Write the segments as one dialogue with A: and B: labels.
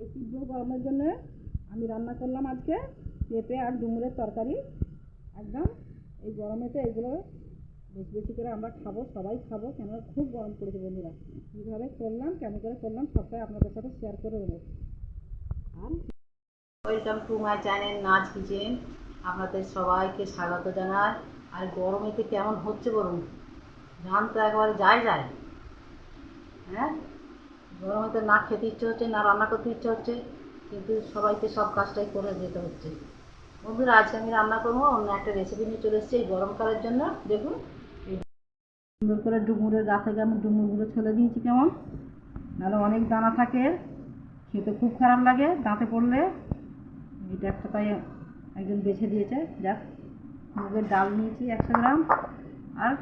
A: এই তীব্র গরমের জন্য আমি রান্না করলাম আজকে, পেঁপে আর ডুমুরের তরকারি। একদম এই গরমেতে এগুলো বেশি বেশি করে আমরা খাব, সবাই খাব কেন খুব গরম পড়েছে বন্ধুরা। কীভাবে করলাম কেন করে করলাম, সবটাই আপনাদের সাথে শেয়ার করে দেবো।
B: Welcome to my channel Nach kitchen আপনাদের সবাইকে স্বাগত জানাই। আর গরমেতে কেমন হচ্ছে বলুন? ধান তো একবারে যায় যায়। হ্যাঁ? গরমেতে না খেতে ইচ্ছে হচ্ছে, না রান্না করতে ইচ্ছে হচ্ছে, কিন্তু সবাইকে সব কাজটাই করে যেতে হচ্ছে। বন্ধুরা, আজকে আমি রান্না করব, অন্য একটা রেসিপি নিয়ে চলে এসেছি এই গরমকালের জন্য। দেখুন
A: সুন্দর করে ডুমুরের গা থেকে আমি ডুমুরগুলো ছলে দিয়েছি কেমন? নাহলে অনেক দানা থাকে, খেতে খুব খারাপ লাগে, দাঁতে পড়লে। এটা একটা তাই একজন বেছে দিয়েছে, যাক, মুগের ডাল নিয়েছি একশো গ্রাম, আর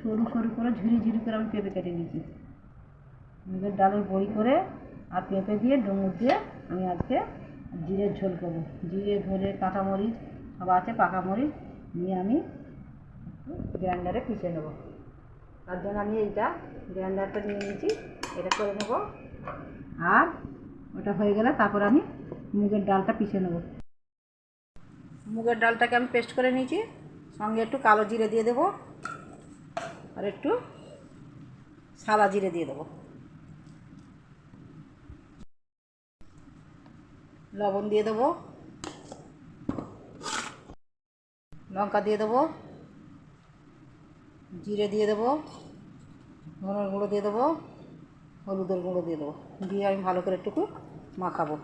A: সরু সরু করে ঝুরি ঝুরি করে আমি পেঁপে কেটে নিয়েছি। মুগের ডালের বড়ি করে আর পেঁপে দিয়ে ডুমুর দিয়ে আমি আজকে জিরের ঝোল করব। জিরে ধরে কাঁচামরিচ, সব আছে, পাকা মরিচ নিয়ে আমি গ্রাইন্ডারে পিষে নেব। তার জন্য আমি এইটা গ্রাইন্ডারটা নিয়ে নিয়েছি, এটা করে নেব। আর ওটা হয়ে গেলে তারপর আমি মুগের ডালটা পিষে নেব। মুগের ডালটাকে আমি পেস্ট করে নিয়েছি, সঙ্গে একটু কালো জিরে দিয়ে দেবো আর একটু সাদা জিরে দিয়ে দেবো। লবণ দিয়ে দেবো। লঙ্কা দিয়ে দেবো। জিরে দিয়ে দেবো। ধনের গুঁড়ো দিয়ে দেবো। হলুদের গুঁড়ো দিয়ে দেবো। দিয়ে আমি ভালো করে একটু মাখাবো।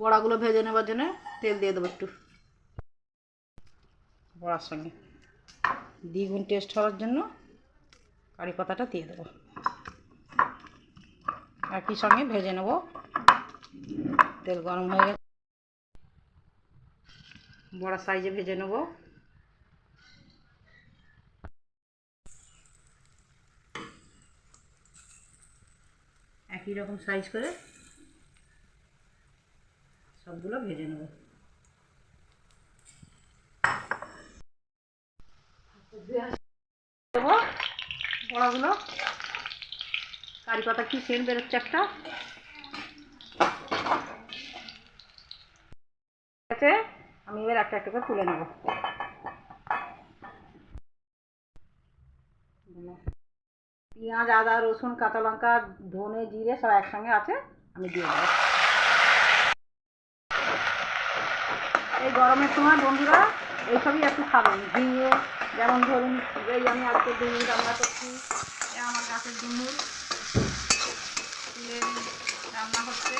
A: বড়াগুলো ভেজে নেবার জন্য তেল দিয়ে দেবো একটু। বড়ার সঙ্গে। দ্বিগুণ টেস্ট হওয়ার জন্য কারি পাতাটা দিয়ে দেবো। একই সঙ্গে ভেজে নেব। তেল গরম হয়ে গেছে। বড়া সাইজে ভেজে নেব। একই রকম সাইজ করে সবগুলো ভেজে নেব। বড়াগুলো কারি পাতা কি সেন্ট বেরোচ্ছে একটা? আছে, আমি এবার একটা একটা করে তুলে নেব। পেঁয়াজ, আদা, রসুন, কাঁচা লঙ্কা, ধনে, জিরে সব একসঙ্গে আছে, আমি দিয়ে দেবো। এই গরমের সময় বন্ধুরা, এইসবই একটু খাবেন। ঝিঙে, যেমন ধরুন, এই আমি আজকে ডুমুর রান্না করছি আমার গাছের ডুমুর তুলে রান্না হচ্ছে।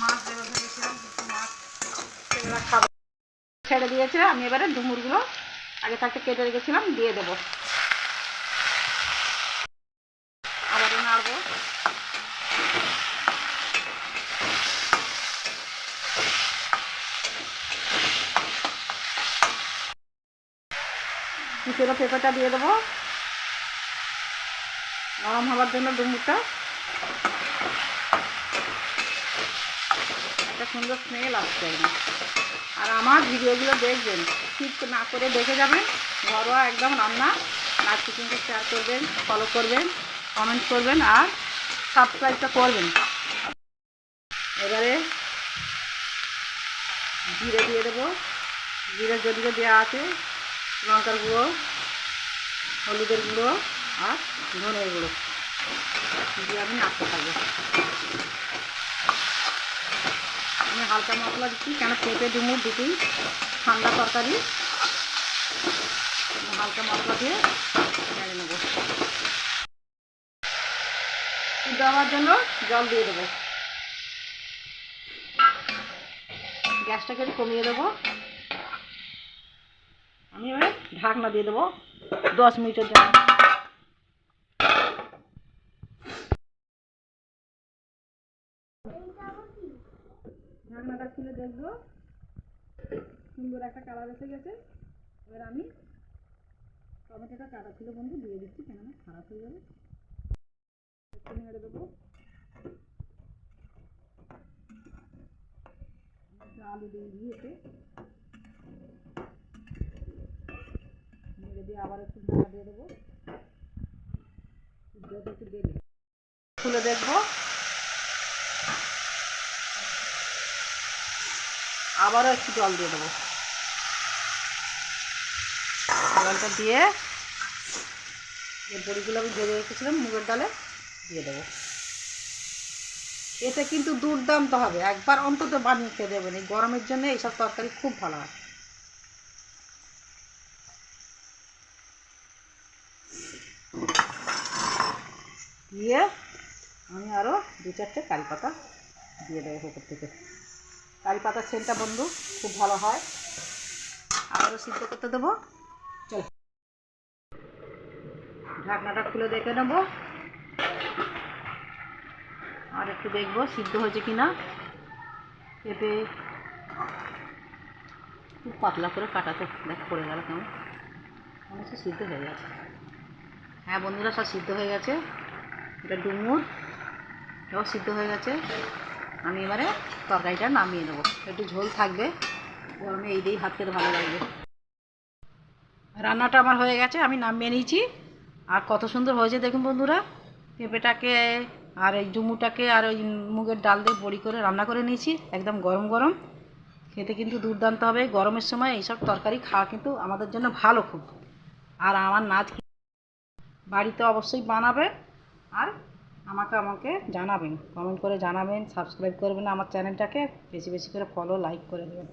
A: মাছ দেবো ভেবেছিলাম, কিছু মাছ সেগুলো খাব। ছেড়ে দিয়েছে, আমি এবারে ডুমুরগুলো আগে থাকতে কেটে রেখেছিলাম, দিয়ে দেবো। আবারও নাড়বো। কুচেরো পেঁপেটা দিয়ে দেবো। নরম হওয়ার জন্য ডুমুরটা একটা সুন্দর স্মেল আসছে আর আমার ভিডিওগুলো দেখবেন ঠিক না করে দেখে যাবেন। ঘরোয়া একদম রান্না নাচ কিচেনকে শেয়ার করবেন ফলো করবেন কমেন্ট করবেন, আর সাবস্ক্রাইবটা করবেন। এবারে জিরে দিয়ে দেবো। জিরে যদিও দেওয়া আছে, লঙ্কার গুঁড়ো, হলুদের গুঁড়ো, আর ধনের গুঁড়ো। দিয়ে আমি নাড়তে থাকব। আমি হালকা মশলা দিচ্ছি, কেন পেঁপে ডুমুর দুটোই ঠান্ডা তরকারি? হালকা মশলা দিয়ে নেড়ে নেব। সিদ্ধ হওয়ার জন্য জল দিয়ে দেবো। গ্যাসটাকে কমিয়ে দেবো। আমি এবার ঢাকনা দিয়ে দেবো দশ মিনিটের জন্য। ঢাকনাটা খুলে দেখব। সুন্দর একটা কালার এসে গেছে। এবার আমি টমেটোটা কাটা ছিল বন্ধু, দিয়ে দিচ্ছি, কেননা খারাপ হয়ে যাবে। একটু নেড়ে দেবো। আলু দিয়ে দিয়েছে। নেড়ে দিয়ে আবার একটু ঢাকা দিয়ে দেবো।
B: খুলে দেখব। আবারও একটু জল দিয়ে দেবো। জলটা দিয়ে যে বড়িগুলো আমি ভেজে রেখেছিলাম, মুগের ডালে দিয়ে দেবো। এতে কিন্তু দুর্দান্ত হবে। একবার অন্তত বানিয়ে খেয়ে দেবেন। এই গরমের জন্য এইসব তরকারি খুব ভালো হয়। দিয়ে আমি আরও দু চারটে কারি পাতা দিয়ে দেবো উপর থেকে। কারি পাতার সেন্টটা বন্ধু, খুব ভালো হয়। আবারও সিদ্ধ করতে দেবো। চল। ঢাকনাটা খুলে দেখে নেব। আর একটু দেখব সিদ্ধ হয়েছে কি না পেঁপে খুব পাতলা করে কাটাতে দেখ, পড়ে গেল কেমন। মনে হচ্ছে সিদ্ধ হয়ে গেছে। হ্যাঁ বন্ধুরা, সব সিদ্ধ হয়ে গেছে। এটা ডুমুর, এটাও সিদ্ধ হয়ে গেছে। আমি এবারে তরকারিটা নামিয়ে নেব। একটু ঝোল থাকবে, গরমে এই দিয়েই ভাত খেতে ভালো লাগবে। রান্নাটা আমার হয়ে গেছে, আমি নামিয়ে নিয়েছি। আর কত সুন্দর হয়েছে দেখুন বন্ধুরা। পেঁপেটাকে আর এই ডুমুটাকে আর ওই মুগের ডাল দিয়ে বড়ি করে রান্না করে নিয়েছি, একদম গরম গরম। খেতে কিন্তু দুর্দান্ত হবে। গরমের সময় এইসব তরকারি খাওয়া কিন্তু আমাদের জন্য ভালো খুব। আর আমার নাচ বাড়িতে অবশ্যই বানাবে। আর আমাকে আমাকে জানাবেন কমেন্ট করে জানাবেন সাবস্ক্রাইব করবেন, আমার চ্যানেলটাকে বেশি বেশি করে ফলো লাইক করে দেবেন।